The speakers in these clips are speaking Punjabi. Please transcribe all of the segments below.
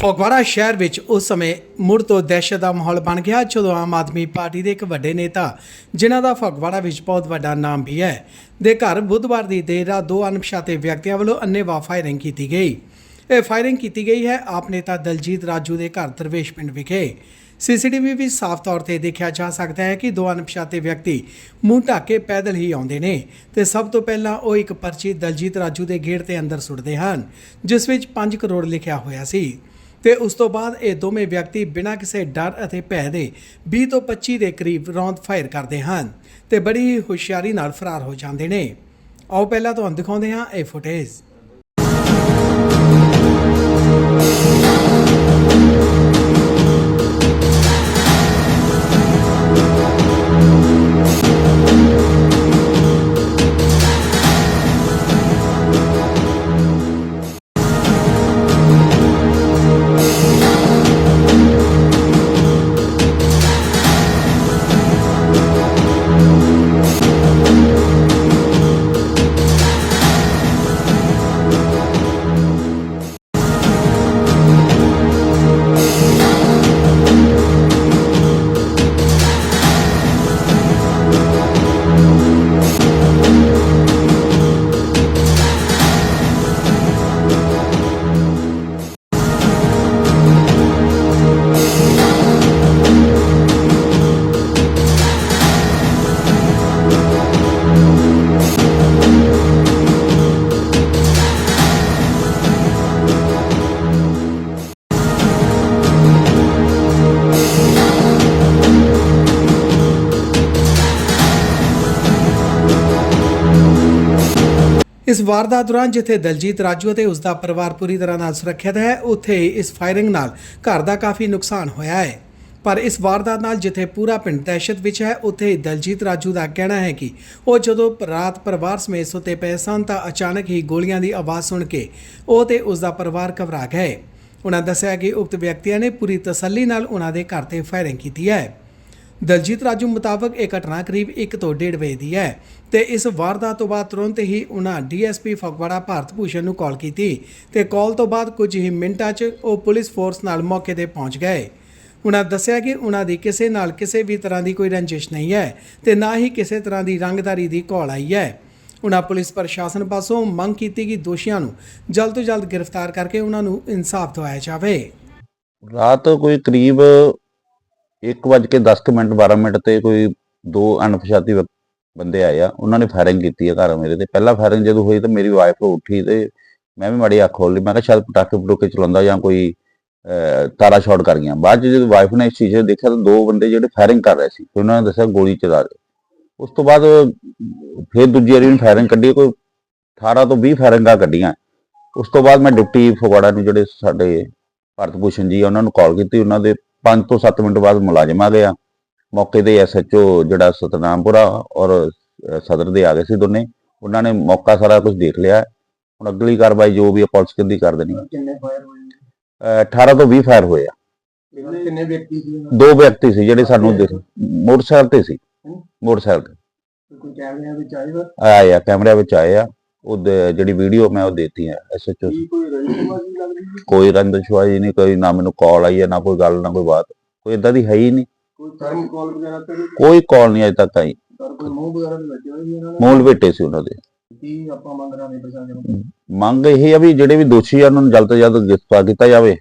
ਫਗਵਾੜਾ ਸ਼ਹਿਰ ਵਿੱਚ ਉਸ ਸਮੇਂ ਮੁੜ ਤੋਂ ਦਹਿਸ਼ਤ ਦਾ ਮਾਹੌਲ ਬਣ ਗਿਆ, ਜਦੋਂ ਆਮ ਆਦਮੀ ਪਾਰਟੀ ਦੇ ਇੱਕ ਵੱਡੇ ਨੇਤਾ, ਜਿਨ੍ਹਾਂ ਦਾ ਫਗਵਾੜਾ ਵਿੱਚ ਬਹੁਤ ਵੱਡਾ ਨਾਮ ਵੀ ਹੈ, ਦੇ ਘਰ ਬੁੱਧਵਾਰ ਦੀ ਦੇਰ ਰਾਤ ਦੋ ਅਣਪਛਾਤੇ ਵਿਅਕਤੀਆਂ ਵੱਲੋਂ ਅੰਨ੍ਹੇਵਾਹ ਫਾਇਰਿੰਗ ਕੀਤੀ ਗਈ। ਇਹ ਫਾਇਰਿੰਗ ਕੀਤੀ ਗਈ ਹੈ, ਆਪ ਨੇਤਾ ਦਲਜੀਤ ਰਾਜੂ ਦੇ ਘਰ ਦਰਵੇਸ਼ ਪਿੰਡ ਵਿਖੇ। ਸੀਸੀਟੀਵੀ ਵੀ ਸਾਫ਼ ਤੌਰ ਤੇ ਦੇਖਿਆ ਜਾ ਸਕਦਾ ਹੈ ਕਿ ਦੋ ਅਣਪਛਾਤੇ ਵਿਅਕਤੀ ਮੂੰਹ ਢੱਕ ਕੇ ਪੈਦਲ ਹੀ ਆਉਂਦੇ ਨੇ, ਤੇ ਸਭ ਤੋਂ ਪਹਿਲਾਂ ਉਹ ਇੱਕ ਪਰਚੀ ਦਲਜੀਤ ਰਾਜੂ ਦੇ ਗੇਟ ਤੇ ਅੰਦਰ ਸੁੱਟਦੇ ਹਨ, ਜਿਸ ਵਿੱਚ 5 ਕਰੋੜ ਲਿਖਿਆ ਹੋਇਆ ਸੀ। ਤੇ ਉਸ ਤੋਂ ਬਾਅਦ ਇਹ ਦੋਵੇਂ ਵਿਅਕਤੀ ਬਿਨਾਂ ਕਿਸੇ ਡਰ ਅਤੇ ਭੈ ਦੇ 20 ਤੋਂ 25 ਦੇ ਕਰੀਬ ਰੌਂਦ ਫਾਇਰ ਕਰਦੇ ਹਨ ਤੇ ਬੜੀ ਹੀ ਹੁਸ਼ਿਆਰੀ ਨਾਲ ਫਰਾਰ ਹੋ ਜਾਂਦੇ ਨੇ। ਆਓ ਪਹਿਲਾਂ ਤੁਹਾਨੂੰ ਦਿਖਾਉਂਦੇ ਹਾਂ ਇਹ ਫੁਟੇਜ। ਇਸ ਵਾਰਦਾਤ ਦੌਰਾਨ ਜਿੱਥੇ ਦਲਜੀਤ ਰਾਜੂ ਅਤੇ ਉਸ ਦਾ ਪਰਿਵਾਰ ਪੂਰੀ ਤਰ੍ਹਾਂ ਨਾਲ ਸੁਰੱਖਿਅਤ ਹੈ, ਉੱਥੇ ਹੀ ਇਸ ਫਾਇਰਿੰਗ ਨਾਲ ਘਰ ਦਾ ਕਾਫੀ ਨੁਕਸਾਨ ਹੋਇਆ ਹੈ। ਪਰ ਇਸ ਵਾਰਦਾਤ ਨਾਲ ਜਿੱਥੇ ਪੂਰਾ ਪਿੰਡ ਦਹਿਸ਼ਤ ਵਿੱਚ ਹੈ, ਉੱਥੇ ਹੀ ਦਲਜੀਤ ਰਾਜੂ ਦਾ ਕਹਿਣਾ ਹੈ ਕਿ ਉਹ ਜਦੋਂ ਰਾਤ ਪਰਿਵਾਰ ਸਮੇਤ ਸੁੱਤੇ ਪਏ ਸਨ ਤਾਂ ਅਚਾਨਕ ਹੀ ਗੋਲੀਆਂ ਦੀ ਆਵਾਜ਼ ਸੁਣ ਕੇ ਉਹ ਤੇ ਉਸ ਦਾ ਪਰਿਵਾਰ ਘਬਰਾ ਗਏ। ਉਹਨਾਂ ਦੱਸਿਆ ਕਿ ਉਕਤ ਵਿਅਕਤੀਆਂ ਨੇ ਪੂਰੀ ਤਸੱਲੀ ਨਾਲ ਉਹਨਾਂ ਦੇ ਘਰ ਤੇ ਫਾਇਰਿੰਗ ਕੀਤੀ ਹੈ। ਦਲਜੀਤ ਰਾਜੂ ਮੁਤਾਬਕ ਇਹ ਘਟਨਾ ਕਰੀਬ 1 ਤੋਂ 1.5 ਵਜੇ ਦੀ ਹੈ ਤੇ ਇਸ ਵਾਰਦਾਤ ਤੋਂ ਬਾਅਦ ਤੁਰੰਤ ਹੀ ਉਹਨਾਂ ਡੀਐਸਪੀ ਫਗਵਾੜਾ ਭਾਰਤ ਭੂਸ਼ਣ ਨੂੰ ਕਾਲ ਕੀਤੀ ਤੇ ਕਾਲ ਤੋਂ ਬਾਅਦ ਕੁਝ ਹੀ ਮਿੰਟਾਂ 'ਚ ਉਹ ਪੁਲਿਸ ਫੋਰਸ ਨਾਲ ਮੌਕੇ ਤੇ ਪਹੁੰਚ ਗਏ। ਉਹਨਾਂ ਦੱਸਿਆ ਕਿ ਉਹਨਾਂ ਦੀ ਕਿਸੇ ਨਾਲ ਕਿਸੇ ਵੀ ਤਰ੍ਹਾਂ ਦੀ ਕੋਈ ਰੰਜਿਸ਼ ਨਹੀਂ ਹੈ ਤੇ ਨਾ ਹੀ ਕਿਸੇ ਤਰ੍ਹਾਂ ਦੀ ਰੰਗਦਾਰੀ ਦੀ ਕਾਲ ਆਈ ਹੈ। ਉਹਨਾਂ ਪੁਲਿਸ ਪ੍ਰਸ਼ਾਸਨ ਪਾਸੋਂ ਮੰਗ ਕੀਤੀ ਕਿ ਦੋਸ਼ੀਆਂ ਨੂੰ ਜਲਦ ਤੋਂ ਜਲਦ ਗ੍ਰਿਫਤਾਰ ਕਰਕੇ ਉਹਨਾਂ ਨੂੰ ਇਨਸਾਫ ਦਿਵਾਇਆ ਜਾਵੇ। ਰਾਤ ਕੋਈ ਕਰੀਬ 1:10 ਮਿੰਟ 12 ਮਿੰਟ ਤੇ ਕੋਈ ਦੋ ਅਣਪਛਾਤੀ ਬੰਦੇ ਆਏ ਆ। ਉਹਨਾਂ ਨੇ ਫਾਇਰਿੰਗ ਕੀਤੀ ਆ ਘਰ ਮੇਰੇ ਤੇ। ਪਹਿਲਾ ਫਾਇਰਿੰਗ ਜਦੋਂ ਹੋਈ ਤਾਂ ਮੇਰੀ ਵਾਈਫ ਉੱਠੀ ਤੇ ਮੈਂ ਵੀ ਮਾੜੀ ਅੱਖ ਖੋਲ ਲਈ। ਮੈਂ ਕਿਹਾ ਸ਼ਾਇਦ ਪਟਾਕੇ ਪਟੂਕੇ ਚਲਾਉਂਦਾ ਜਾਂ ਕੋਈ ਤਾਰਾ ਸ਼ਾਟ ਕਰ ਗਿਆ ਬਾਅਦ 'ਚ ਜਦੋਂ ਵਾਈਫ ਨੇ ਇਸ ਚੀਜ਼ ਨੂੰ ਦੇਖਿਆ ਤਾਂ ਦੋ ਬੰਦੇ ਜਿਹੜੇ ਫਾਇਰਿੰਗ ਕਰ ਰਹੇ ਸੀ, ਤੇ ਉਹਨਾਂ ਨੇ ਦੱਸਿਆ ਗੋਲੀ ਚਲਾ ਰਹੇ ਉਸ ਤੋਂ ਬਾਅਦ ਫਿਰ ਦੂਜੀ ਵਾਰੀ ਉਹਨੇ ਫਾਇਰਿੰਗ ਕੱਢੀ, ਕੋਈ 18 ਤੋਂ 20 ਫਾਇਰਿੰਗਾਂ ਕੱਢੀਆਂ। ਉਸ ਤੋਂ ਬਾਅਦ ਮੈਂ ਡਿਪਟੀ ਫਗਵਾੜਾ ਨੂੰ ਜਿਹੜੇ ਸਾਡੇ ਭਾਰਤ ਭੂਸ਼ਣ ਜੀ ਉਹਨਾਂ ਨੂੰ ਕਾਲ ਕੀਤੀ। ਉਹਨਾਂ ਦੇ 5 ਤੋਂ 7 ਮਿੰਟ ਬਾਅਦ ਮੁਲਾਜ਼ਮ ਆ ਗਿਆ ਮੌਕੇ ਤੇ ਐਸਐਚਓ ਜਿਹੜਾ ਸਤਨਾਮਪੁਰਾ ਔਰ ਸਦਰ ਦੇ ਆ ਗਏ ਸੀ ਦੋਨੇ। ਉਹਨਾਂ ਨੇ ਮੌਕਾ ਸਾਰਾ ਕੁਝ ਦੇਖ ਲਿਆ। ਹੁਣ ਅਗਲੀ ਕਾਰਵਾਈ ਜੋ ਵੀ ਪੁਲਿਸ ਕਿੰਦੀ ਕਰ ਦੇਣੀ। ਕਿੰਨੇ ਫਾਇਰ ਹੋਏ ਨੇ? ਅ, 18 ਤੋਂ 20 ਫਾਇਰ ਹੋਏ ਆ। ਕਿੰਨੇ ਕਿੰਨੇ ਵਿਅਕਤੀ ਸੀ ਉਹਨਾਂ ਦੋ? ਵਿਅਕਤੀ ਸੀ ਜਿਹੜੇ ਸਾਨੂੰ ਦਿਖ- ਮੋਟਰਸਾਈਕਲ ਤੇ ਸੀ। ਮੋਟਰਸਾਈਕਲ ਤੇ? ਕੋਈ ਕੈਮਰਿਆਂ ਵਿੱਚ ਆਏ ਆ ਕੈਮਰਿਆਂ ਵਿੱਚ ਆਏ ਆ। ਉਹ ਦੇ- ਜਿਹੜੀ ਵੀਡੀਓ ਮੈਂ ਉਹ ਦੇਤੀ ਹੈ ਐਸਐਚਓ ਕੀ ਕੋਈ ਲੱਗਦੀ ਸੀ ਕੋਈ ਰੰਦਸ਼ਵਾਜੀ ਨਹੀਂ ਕੋਈ ਨਾ ਮੈਨੂੰ ਕਾਲ ਆਈ ਹੈ ਨਾ ਕੋਈ ਗੱਲ ਨਾ ਕੋਈ ਬਾਤ। ਕੋਈ ਇਦਾਂ ਦੀ ਹੈ ਹੀ ਨਹੀਂ। ਕੋਈ ਥਰਮ ਕਾਲ ਵਗੈਰਾ ਤੇ ਨਹੀਂ? ਕੋਈ ਕਾਲ ਨਹੀਂ ਅਜੇ ਤੱਕ ਆਈ। ਪਰ ਕੋਈ ਮੂੰਹ ਵਗੈਰਾ ਮੂਲ ਬੇਟੇ ਸੀ ਉਹਨਾਂ ਦੇ। ਕੀ ਆਪਾਂ ਮੰਗ ਰਹੇ ਹਾਂ ਪ੍ਰਸ਼ਾਸਨ ਨੂੰ? ਮੰਗ ਇਹ ਆ ਵੀ ਜਿਹੜੇ ਵੀ ਦੋਸ਼ੀ ਆ ਉਹਨਾਂ ਨੂੰ ਜਲਦ ਤੋਂ ਜਲਦ ਗ੍ਰਿਫਤਾਰ ਕੀਤਾ ਜਾਵੇ।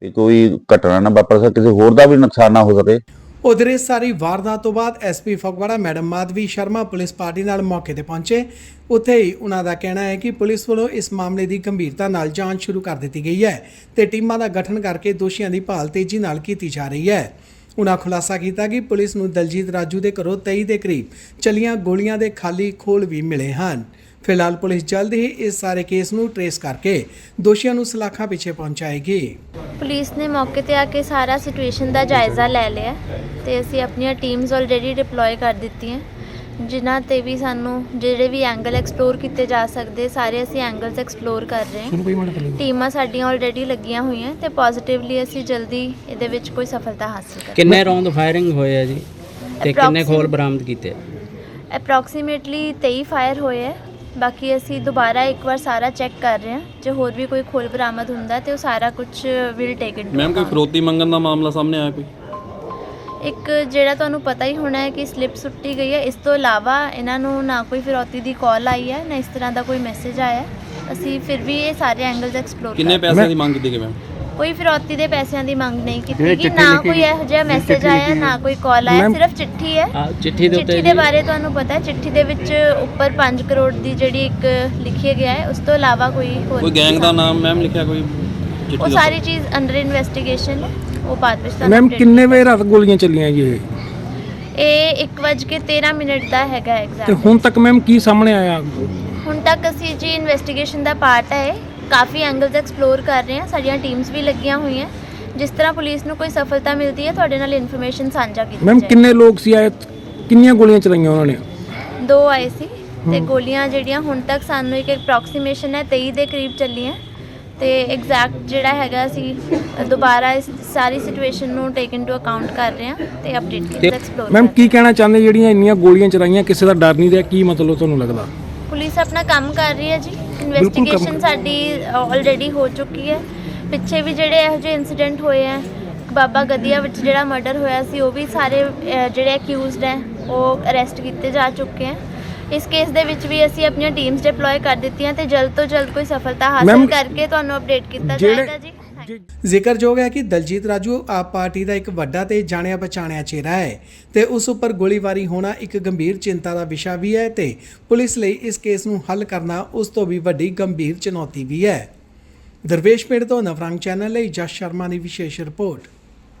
ਤੇ ਕੋਈ ਘਟਨਾ ਨਾ ਵਾਪਰ ਸਕੇ ਕਿਸੇ ਹੋਰ ਦਾ ਵੀ ਨੁਕਸਾਨ ਨਾ ਹੋ ਸਕੇ। ਉਧਰ ਇਸ ਸਾਰੀ ਵਾਰਦਾਤ ਤੋਂ ਬਾਅਦ SP Phagwara, madam Madhavi Sharma police party ਨਾਲ ਮੌਕੇ ਤੇ ਪਹੁੰਚੇ। ਉੱਥੇ ਹੀ ਉਹਨਾਂ ਦਾ ਕਹਿਣਾ ਹੈ ਕਿ ਪੁਲਿਸ ਵੱਲੋਂ ਇਸ ਮਾਮਲੇ ਦੀ ਗੰਭੀਰਤਾ ਨਾਲ ਜਾਂਚ ਸ਼ੁਰੂ ਕਰ ਦਿੱਤੀ ਗਈ ਹੈ ਤੇ ਟੀਮਾਂ ਦਾ ਗਠਨ ਕਰਕੇ ਦੋਸ਼ੀਆਂ ਦੀ ਭਾਲ ਤੇਜ਼ੀ ਨਾਲ ਕੀਤੀ ਜਾ ਰਹੀ ਹੈ। ਉਨ੍ਹਾਂ ਖੁਲਾਸਾ ਕੀਤਾ ਕਿ ਪੁਲਿਸ ਨੂੰ ਦਲਜੀਤ ਰਾਜੂ ਦੇ ਘਰੋਂ 23 ਦੇ ਕਰੀਬ ਚਲੀਆਂ ਗੋਲੀਆਂ ਦੇ ਖਾਲੀ ਖੋਲ ਵੀ ਮਿਲੇ ਹਨ। ਫਿਲਹਾਲ ਪੁਲਿਸ ਜਲਦ ਹੀ ਇਸ ਸਾਰੇ ਕੇਸ ਨੂੰ ਟਰੇਸ ਕਰਕੇ ਦੋਸ਼ੀਆਂ ਨੂੰ ਸਲਾਖਾਂ ਪਿੱਛੇ ਪਹੁੰਚਾਏਗੀ। ਪੁਲਿਸ ਨੇ ਮੌਕੇ ਤੇ ਆ ਕੇ ਸਾਰਾ ਸਿਚੁਏਸ਼ਨ ਦਾ ਜਾਇਜ਼ਾ ਲੈ ਲਿਆ ਤੇ ਅਸੀਂ ਆਪਣੀਆਂ ਟੀਮਸ ਆਲਰੇਡੀ ਡਿਪਲੋਏ ਕਰ ਦਿੱਤੀਆਂ ਜਿਨ੍ਹਾਂ ਤੇ ਵੀ ਸਾਨੂੰ ਜਿਹੜੇ ਵੀ ਐਂਗਲ ਐਕਸਪਲੋਰ ਕੀਤੇ ਜਾ ਸਕਦੇ ਸਾਰੇ ਅਸੀਂ ਐਂਗਲਸ ਐਕਸਪਲੋਰ ਕਰ ਰਹੇ ਹਾਂ। ਟੀਮਾਂ ਸਾਡੀਆਂ ਆਲਰੇਡੀ ਲੱਗੀਆਂ ਹੋਈਆਂ ਤੇ ਪੋਜ਼ਿਟਿਵਲੀ ਅਸੀਂ ਜਲਦੀ ਇਹਦੇ ਵਿੱਚ ਕੋਈ ਸਫਲਤਾ ਹਾਸਲ ਕਰਾਂਗੇ ਕਿੰਨੇ ਰੌਂਦ ਫਾਇਰਿੰਗ ਹੋਏ ਆ ਜੀ? ਤੇ ਕਿੰਨੇ ਖੋਲ ਬਰਾਮਦ ਕੀਤੇ? ਅਪਰੋਕਸੀਮੇਟਲੀ 23 ਫਾਇਰ ਹੋਏ ਹੈ। ਬਾਕੀ ਅਸੀਂ ਦੁਬਾਰਾ ਇੱਕ ਵਾਰ ਸਾਰਾ ਚੈੱਕ ਕਰ ਰਹੇ ਹਾਂ। ਜੇ ਹੋਰ ਵੀ ਕੋਈ ਖੋਲ ਬਰਾਮਦ ਹੁੰਦਾ ਤੇ ਉਹ ਸਾਰਾ ਕੁਝ ਵਿਲ ਟੇਕ ਇਨ ਮੈਮ ਕੋਈ ਫਰੋਤੀ ਮੰਗਣ ਦਾ ਮਾਮਲਾ ਸਾਹਮਣੇ ਆਇਆ ਕੋਈ? ਇੱਕ ਜਿਹੜਾ ਤੁਹਾਨੂੰ ਪਤਾ ਹੀ ਹੋਣਾ ਹੈ ਕਿ ਸਲਿੱਪ ਸੁੱਟੀ ਗਈ ਹੈ ਇਸ ਤੋਂ ਇਲਾਵਾ ਇਹਨਾਂ ਨੂੰ ਨਾ ਕੋਈ ਫਿਰੌਤੀ ਦੀ ਕਾਲ ਆਈ ਹੈ ਨਾ ਇਸ ਤਰ੍ਹਾਂ ਦਾ ਕੋਈ ਮੈਸੇਜ ਆਇਆ ਹੈ। ਅਸੀਂ ਫਿਰ ਵੀ ਇਹ ਸਾਰੇ ਐਂਗਲਸ ਐਕਸਪਲੋਰ ਕਿੰਨੇ ਪੈਸਿਆਂ ਦੀ ਮੰਗ ਕੀਤੀ ਗਈ ਮੈਮ ਕੋਈ ਫਿਰੌਤੀ ਦੇ ਪੈਸਿਆਂ ਦੀ ਮੰਗ ਨਹੀਂ ਕੀਤੀ ਗਈ ਨਾ ਕੋਈ ਇਹੋ ਜਿਹਾ ਮੈਸੇਜ ਆਇਆ ਨਾ ਕੋਈ ਕਾਲ ਆਇਆ ਸਿਰਫ ਚਿੱਠੀ ਹੈ। ਚਿੱਠੀ ਦੇ ਉੱਤੇ ਚਿੱਠੀ ਦੇ ਬਾਰੇ ਤੁਹਾਨੂੰ ਪਤਾ ਹੈ ਚਿੱਠੀ ਦੇ ਵਿੱਚ ਉੱਪਰ 5 ਕਰੋੜ ਦੀ ਜਿਹੜੀ ਇੱਕ ਲਿਖਿਆ ਗਿਆ ਹੈ ਉਸ ਤੋਂ ਇਲਾਵਾ ਕੋਈ ਹੋਰ ਕੋਈ ਗੈਂਗ ਦਾ ਨਾਮ ਮੈਮ ਲਿਖਿਆ ਕੋਈ ਉਹ ਸਾਰੀ ਚੀਜ਼ ਅੰਡਰ ਇਨਵੈਸਟੀਗੇਸ਼ਨ ਹੈ ਉਹ ਬਾਅਦ ਵਿੱਚ ਤੁਹਾਨੂੰ ਮੈਮ ਕਿੰਨੇ ਵਜੇ ਰਾਤ ਗੋਲੀਆਂ ਚੱਲੀਆਂ ਜੀ ਇਹ? ਇਹ 1:13 ਮਿੰਟ ਦਾ ਹੈਗਾ ਤੇ ਐਗਜ਼ਾਮ ਹੁਣ ਤੱਕ ਮੈਮ ਕੀ ਸਾਹਮਣੇ ਆਇਆ? ਹੁਣ ਤੱਕ ਅਸੀਂ ਜੀ ਇਨਵੈਸਟੀਗੇਸ਼ਨ ਦਾ ਪਾਰਟ ਹੈ। ਕਾਫੀ ਐਂਗਲਸ ਐਕਸਪਲੋਰ ਕਰ ਰਹੇ ਹਾਂ ਸਾਡੀਆਂ ਟੀਮਸ ਵੀ ਲੱਗੀਆਂ ਹੋਈਆਂ। ਜਿਸ ਤਰ੍ਹਾਂ ਪੁਲਿਸ ਨੂੰ ਕੋਈ ਸਫਲਤਾ ਮਿਲਦੀ ਹੈ ਤੁਹਾਡੇ ਨਾਲ ਇਨਫੋਰਮੇਸ਼ਨ ਸਾਂਝਾ ਕੀਤੀ ਮੈਮ ਜਾਏਗੀ। ਕਿੰਨੇ ਲੋਕ ਸੀ ਆਏ? ਕਿੰਨੀਆਂ ਗੋਲੀਆਂ ਚਲਾਈਆਂ ਉਹਨਾਂ ਨੇ? ਦੋ ਆਏ ਸੀ ਤੇ ਗੋਲੀਆਂ ਜਿਹੜੀਆਂ ਹੁਣ ਤੱਕ ਸਾਨੂੰ ਇੱਕ ਅਪਰੋਕਸੀਮੇਸ਼ਨ ਹੈ 23 ਦੇ ਕਰੀਬ ਚੱਲੀਆਂ। ਤੇ ਐਗਜ਼ੈਕਟ ਜਿਹੜਾ ਹੈਗਾ ਅਸੀਂ ਦੁਬਾਰਾ ਇਸ ਸਾਰੀ ਸਿਚੁਏਸ਼ਨ ਨੂੰ ਟੇਕ ਇਨਟੂ ਅਕਾਊਂਟ ਕਰ ਰਹੇ ਹਾਂ ਤੇ ਅਪਡੇਟ ਕੀਤਾ ਐਕਸਪਲੋਰ ਮੈਮ ਕੀ ਕਹਿਣਾ ਚਾਹੁੰਦੇ ਜਿਹੜੀਆਂ ਇੰਨੀਆਂ ਗੋਲੀਆਂ ਚਲਾਈਆਂ ਕਿਸੇ ਦਾ ਡਰ ਨਹੀਂ ਰਿਹਾ? ਕੀ ਮਤਲਬ ਤੁਹਾਨੂੰ ਲੱਗਦਾ? ਪੁਲਿਸ ਆਪਣਾ ਕੰਮ ਕਰ ਰਹੀ ਹੈ ਜੀ। ਇਨਵੈਸਟੀਗੇਸ਼ਨ ਸਾਡੀ ਆਲਰੇਡੀ ਹੋ ਚੁੱਕੀ ਹੈ। ਪਿੱਛੇ ਵੀ ਜਿਹੜੇ ਇਹੋ ਜਿਹੇ ਇਨਸੀਡੈਂਟ ਹੋਏ ਆ ਬਾਬਾ ਗਦੀਆ ਵਿੱਚ ਜਿਹੜਾ ਮਰਡਰ ਹੋਇਆ ਸੀ ਉਹ ਵੀ ਸਾਰੇ ਅਹ, ਜਿਹੜੇ ਅਕਿਊਜ਼ਡ ਹੈ ਉਹ ਅਰੈਸਟ ਕੀਤੇ ਜਾ ਚੁੱਕੇ ਹੈ। ਇਸ ਕੇਸ ਦੇ ਵਿੱਚ ਵੀ ਅਸੀਂ ਆਪਣੀਆਂ ਟੀਮਸ ਡਿਪਲੋਏ ਕਰ ਦਿੱਤੀਆਂ ਤੇ ਜਲਦ ਤੋਂ ਜਲਦ ਕੋਈ ਸਫਲਤਾ ਹਾਸਲ ਕਰਕੇ ਤੁਹਾਨੂੰ ਅਪਡੇਟ ਕੀਤਾ ਜਿਹੜੇ- ਜਾਏਗਾ ਜੀ. ਜ਼ਿਕਰਯੋਗ ਹੈ ਕਿ ਦਲਜੀਤ ਰਾਜੂ ਆਪ ਪਾਰਟੀ ਦਾ ਇੱਕ ਵੱਡਾ ਤੇ ਜਾਣਿਆ ਪਛਾਣਿਆ ਚਿਹਰਾ ਹੈ ਤੇ ਉਸ ਉੱਪਰ ਗੋਲੀਬਾਰੀ ਹੋਣਾ ਇੱਕ ਗੰਭੀਰ ਚਿੰਤਾ ਦਾ ਵਿਸ਼ਾ ਵੀ ਹੈ ਤੇ ਪੁਲਿਸ ਲਈ ਇਸ ਕੇਸ ਨੂੰ ਹੱਲ ਕਰਨਾ ਉਸ ਤੋਂ ਵੀ ਵੱਡੀ ਗੰਭੀਰ ਚੁਣੌਤੀ ਵੀ ਹੈ। ਦਰਵੇਸ਼ ਪਿੰਡ ਤੋਂ ਨਵਰੰਗ ਚੈਨਲ ਲਈ ਜਸ ਸ਼ਰਮਾ ਦੀ ਵਿਸ਼ੇਸ਼ ਰਿਪੋਰਟ।